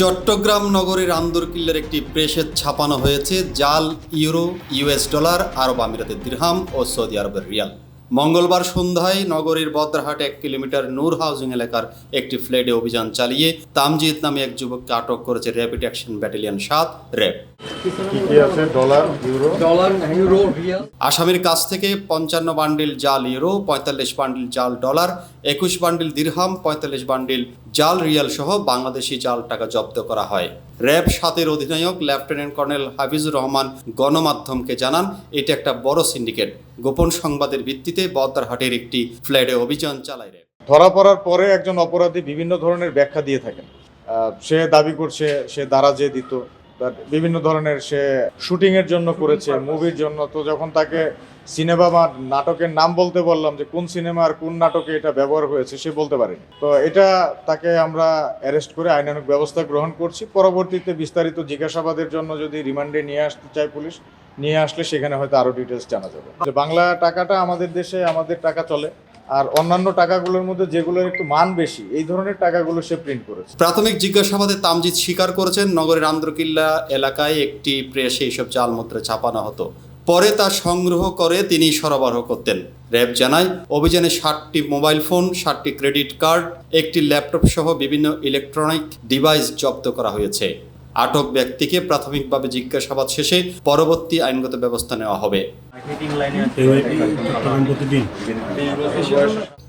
চট্টগ্রাম নগরের আন্দরকিল্লার একটি প্রেসে ছাপানো হয়েছে জাল, ইউরো, ইউএস ডলার, আরব আমিরাতের দিরহাম ও সৌদি আরবের রিয়াল। মঙ্গলবার সন্ধ্যায় নগরীর বদ্রাহাট এক কিলোমিটার নূর হাউজিং এলাকার একটি ফ্ল্যাটে অভিযান চালিয়ে তামজিদ নামে এক যুবককে আটক করেছে র্যাপিড অ্যাকশন ব্যাটালিয়ন সাত র্যাব। আসামির কাছ থেকে পঞ্চান্ন বান্ডিল জাল ইউরো পঁয়তাল্লিশ বান্ডিল জাল ডলার একুশ বান্ডিল দিরহাম পঁয়তাল্লিশ বান্ডিল জাল রিয়াল সহ বাংলাদেশি জাল টাকা জব্দ করা হয়। র্যাব সাতের অধিনায়ক লেফটেন্যান্ট কর্নেল হাফিজুর রহমান গণমাধ্যমকে জানান এটা একটা বড় সিন্ডিকেট। গোপন সংবাদের ভিত্তিতে বদ্রাহাটের একটি ফ্ল্যাটে অভিযান চালায় র্যাব। ধরা পড়ার পরে একজন অপরাধী বিভিন্ন ধরনের ব্যাখ্যা দিয়ে থাকেন। সে দাবি করছে, সে দারাজে দিত বিভিন্ন ধরনের সে শুটিং এর জন্য করেছে, মুভির জন্য। তো যখন তাকে সিনেমা বা নাটকের নাম বলতে বললাম যে কোন সিনেমা আর কোন নাটকে এটা ব্যবহার হয়েছে, সে বলতে পারেনি। তো এটা তাকে আমরা অ্যারেস্ট করে আইনানুগ ব্যবস্থা গ্রহণ করছি। পরবর্তীতে বিস্তারিত জিজ্ঞাসাবাদের জন্য যদি রিমান্ডে নিয়ে আসতে চায় পুলিশ নিয়ে আসলে সেখানে হয়তো আরও ডিটেলস জানা যাবে। যে বাংলা টাকাটা আমাদের দেশে আমাদের টাকা চলে, আর অন্যান্য টাকাগুলোর মধ্যে যেগুলোর একটু মান বেশি, এই ধরনের টাকাগুলো সে প্রিন্ট করেছে। প্রাথমিক জিজ্ঞাসাবাদে তামজিদ স্বীকার করেছেন, নগরের আন্দ্রকিল্লা এলাকায় একটি প্রেসে এইসব জাল মুদ্রা ছাপানো হতো। পরে তা সংগ্রহ করে তিনি সরবরাহ করতেন। র্যাব জানায়, অভিযানে ষাটটি মোবাইল ফোন, ষাটটি ক্রেডিট কার্ড, একটি ল্যাপটপ সহ বিভিন্ন ইলেকট্রনিক ডিভাইস জব্দ করা হয়েছে। আটক ব্যক্তিকে প্রাথমিকভাবে জিজ্ঞাসাবাদ শেষে পরবর্তী আইনগত ব্যবস্থা নেওয়া হবে।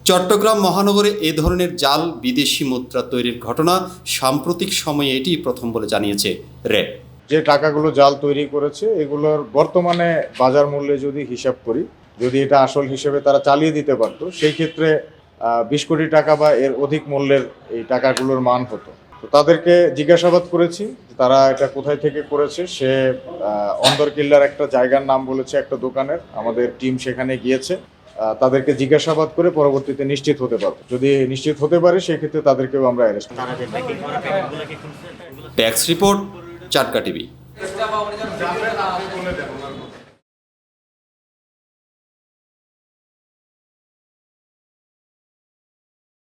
চট্টগ্রাম মহানগরে এ ধরনের জাল বিদেশি মুদ্রা তৈরির ঘটনা সাম্প্রতিক সময়ে এটি প্রথম বলে জানিয়েছে র্যাব যে টাকাগুলো জাল তৈরি করেছে, এগুলোর বর্তমানে বাজার মূল্যে যদি হিসাব করি, যদি এটা আসল হিসেবে তারা চালিয়ে দিতে পারতো, সেই ক্ষেত্রে বিশ কোটি টাকা বা এর অধিক মূল্যের এই টাকাগুলোর মান হতো। তো তাদেরকে জিজ্ঞাসাবাদ করেছি তারা এটা কোথায় থেকে করেছে। সে আহ, অন্দরকিল্লার একটা জায়গার নাম বলেছে একটা দোকানের। আমাদের টিম সেখানে গিয়েছে। তাদেরকে জিজ্ঞাসাবাদ করে পরবর্তীতে নিশ্চিত হতে পারব। যদি নিশ্চিত হতে পারে সেক্ষেত্রে তাদেরকেও আমরা অ্যারেস্ট ট্যাক্স রিপোর্ট চাটকা টিভি।